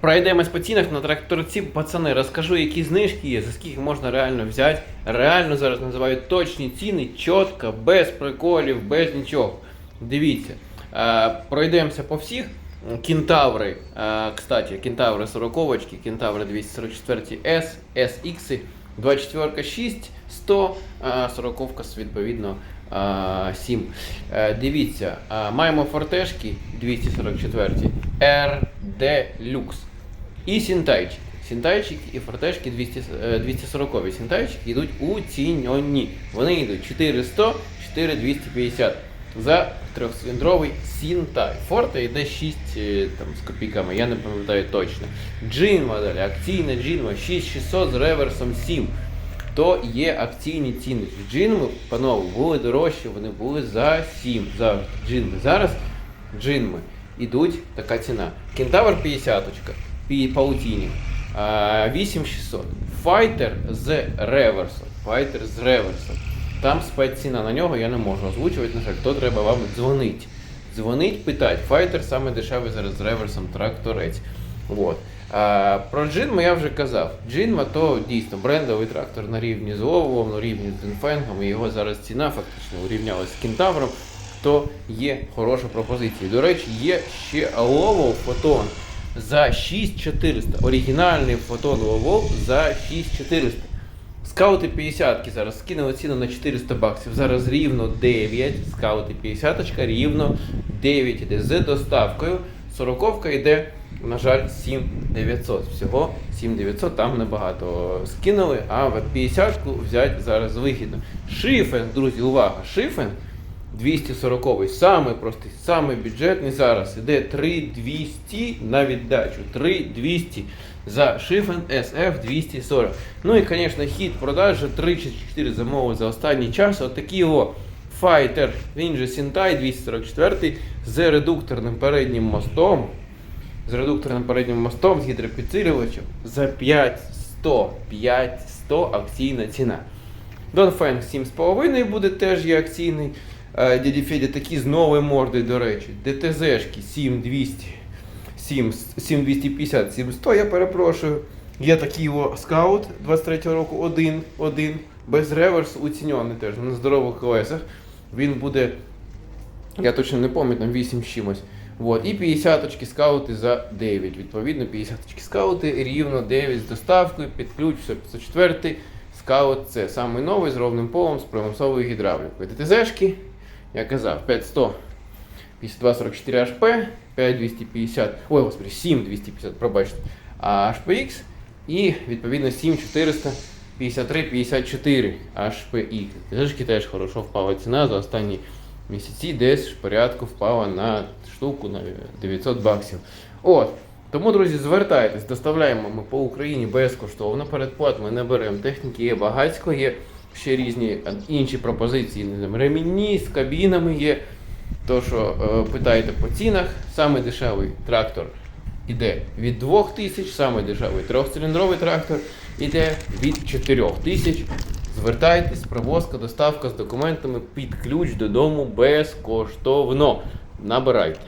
Пройдемось по цінах на тракторці, пацани, розкажу, які знижки є, за скільки можна реально взяти. Реально зараз називають точні ціни, чітко, без приколів, без нічого. Дивіться, е, пройдемося по всіх. Кентаври, е, кстати, кентаври 40 кентаври 244 S, SX, 24 6, 100, е, 40 відповідно е, 7. Е, Дивіться, маємо фортешки 244 RD Lux і сінтайчики. Сінтайчики і фортешки 200, е, 240 сінтайчики йдуть у уціньоні. Вони йдуть 400, 4250 за трьохциліндровий сінтай. Форте йде 6 е, там, з копійками, я не пам'ятаю точно. Джин модель, акційна джинма 6600 з реверсом 7. То є акційні ціни. Джинми, панове, були дорожчі, вони були за 7. Завжди джинми. Зараз джинми ідуть така ціна. Кентавр 50 паутіні. 8600. Файтер з реверсом. Файтер з реверсом. Там спецціна на нього я не можу озвучувати, на жаль, то треба вам дзвонить. Дзвонить, питать. Файтер саме дешевий зараз з реверсом тракторець. Вот. А, про Джинма я вже казав. Джинма то дійсно брендовий трактор на рівні з Овом, на рівні з Динфенгом, і його зараз ціна фактично урівнялася з кентавром, то є хороша пропозиція. До речі, є ще Ловол фотон за 6400. Оригінальний фотон Ловол за 6400. Скаути 50 зараз скинули ціну на 400 баксів. Зараз рівно 9. Скаути 50 рівно 9 іде з доставкою. Сороковка йде, на жаль, 7900. Всього 7900, там небагато скинули, а в 50 взяти зараз вигідно. Шифен, друзі, увага! Шифен 240 самий простий, самий бюджетний зараз. Іде 3200 на віддачу. 3200 за Шифен SF 240. Ну і, звісно, хід продажі 3 чи 4 замови за останній час. Отакий його Fighter, він же Сінтай 244 з редукторним переднім мостом. З редукторним переднім мостом, з гідропідсилювачем за 5100. 5100 акційна ціна. Донфенг 7,5 буде теж є акційний. Е, Дяді Федя такі з новою мордою, до речі. ДТЗшки 7200, 7, 7250, 7100, я перепрошую. Є такий о, скаут 23-го року, один, один, без реверс, уцінений теж на здорових колесах. Він буде, я точно не пам'ятаю, 8 з чимось. Вот. І 50 очки скаути за 9. Відповідно, 50 очки скаути рівно 9 з доставкою, під ключ, все 504. Скаут це самий новий з ровним полом, з примусовою гідравлікою. ДТЗшки, я казав, 5100, 5244 HP, 5250, ой, господи, 7250, пробачте, HPX і відповідно 7400, 53, 54 HPX. ДТЗшки теж хорошо впала ціна за останні місяці, десь в порядку впала на штуку на 900 баксів. От. Тому, друзі, звертайтесь, доставляємо ми по Україні безкоштовно. Передплат ми не беремо. Техніки є багатько, є ще різні е, інші пропозиції. Ремінні з кабінами є. То, що е, питаєте по цінах, саме дешевий трактор іде від 2000, саме дешевий трьохциліндровий трактор іде від 4000. Звертайтесь, провозка, доставка з документами під ключ додому безкоштовно. Набирайте.